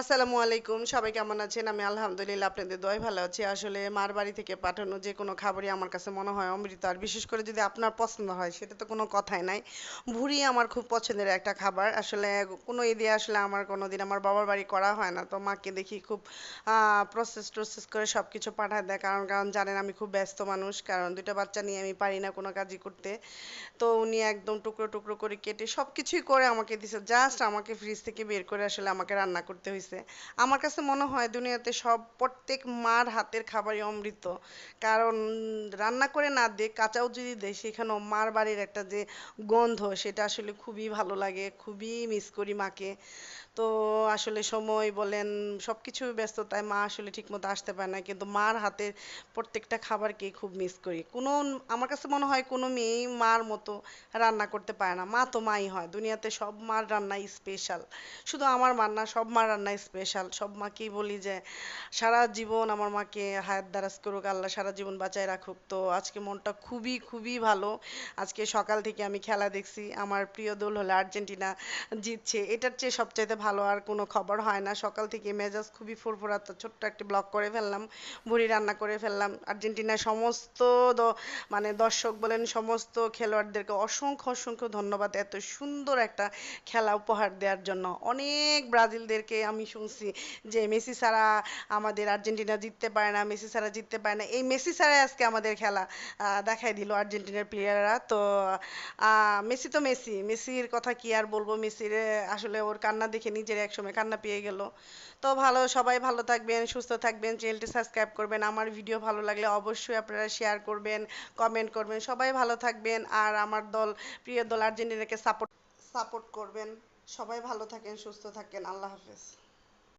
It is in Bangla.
আসসালামু আলাইকুম, সবাই কেমন আছেন? আমি আলহামদুলিল্লাহ আপনাদের দোয়াই ভালো আছি। আসলে মার বাড়ি থেকে পাঠানো যে কোনো খাবারই আমার কাছে মনে হয় অমৃত। আর বিশেষ করে যদি আপনার পছন্দ হয়, সেটা তো কোনো কথাই নাই। ভুড়ি আমার খুব পছন্দের একটা খাবার। আসলে কোনো ঈদে আসলে আমার কোনো দিন আমার বাবার বাড়ি করা হয় না। তো মাকে দেখি খুব প্রসেস টসেস করে সব কিছু পাঠায় দেয়। কারণ কারণ জানেন আমি খুব ব্যস্ত মানুষ। কারণ দুটো বাচ্চা নিয়ে আমি পারি না কোনো কাজই করতে। তো উনি একদম টুকরো টুকরো করে কেটে সব কিছুই করে আমাকে দিছে। জাস্ট আমাকে ফ্রিজ থেকে বের করে আসলে আমাকে রান্না করতে হয়েছে আমার কাছে মনে হয় দুনিয়াতে সব প্রত্যেক মার হাতের খাবারই অমৃত। কারণ রান্না করে না দিয়ে কাঁচাও যদি দেয়, সেখানেও মার বাড়ির একটা যে গন্ধ, সেটা আসলে খুবই ভালো লাগে, খুবই মিস করি মাকে। তো আসলে সময় বলেন সব কিছু ব্যস্ততায় মা আসলে ঠিকমতো আসতে পারে না। কিন্তু মার হাতের প্রত্যেকটা খাবারকেই খুব মিস করি। কোনো, আমার কাছে মনে হয় কোনো মেয়েই মার মতো রান্না করতে পারে না। মা তো মাই হয়। দুনিয়াতে সব মার রান্নাই স্পেশাল শুধু আমার মার না, সব মার রান্নাই স্পেশাল সব মাকেই বলি যে সারা জীবন আমার মাকে হায়াত দারাজ করুক, আল্লাহ সারা জীবন বাঁচায় রাখুক। তো আজকে মনটা খুবই খুবই ভালো। আজকে সকাল থেকে আমি খেলা দেখছি, আমার প্রিয় দল হলো আর্জেন্টিনা জিতছে। এটার চেয়ে সবচাইতে ভালো আর কোনো খবর হয় না। সকাল থেকে মেজাজ খুবই ফুরফুরা তো ছোট্ট একটি ব্লগ করে ফেললাম, ভুড়ি রান্না করে ফেললাম। আর্জেন্টিনার সমস্ত মানে দর্শক বলেন, সমস্ত খেলোয়াড়দেরকে অসংখ্য অসংখ্য ধন্যবাদ এত সুন্দর একটা খেলা উপহার দেওয়ার জন্য। অনেক ব্রাজিলদেরকে আমি শুনছি যে মেসি ছাড়া আমাদের আর্জেন্টিনা জিততে পারে না, মেসি ছাড়া জিততে পারে না। এই মেসি ছাড়াই আজকে আমাদের খেলা দেখাই দিল আর্জেন্টিনার প্লেয়াররা তো মেসি তো মেসি, মেসির কথা কি আর বলব? মেসির আসলে ওর কান্না দেখে নিজের একসময় কান্না পেয়ে গেল। তো ভালো, সবাই ভালো থাকবেন, সুস্থ থাকবেন চ্যানেলটি সাবস্ক্রাইব করবেন। আমার ভিডিও ভালো লাগলে অবশ্যই আপনারা শেয়ার করবেন কমেন্ট করবেন। সবাই ভালো থাকবেন আর আমার দল, প্রিয় দল আর্জেন্টিনাকে সাপোর্ট সাপোর্ট করবেন। সবাই ভালো থাকেন, সুস্থ থাকেন। আল্লাহ হাফেজ।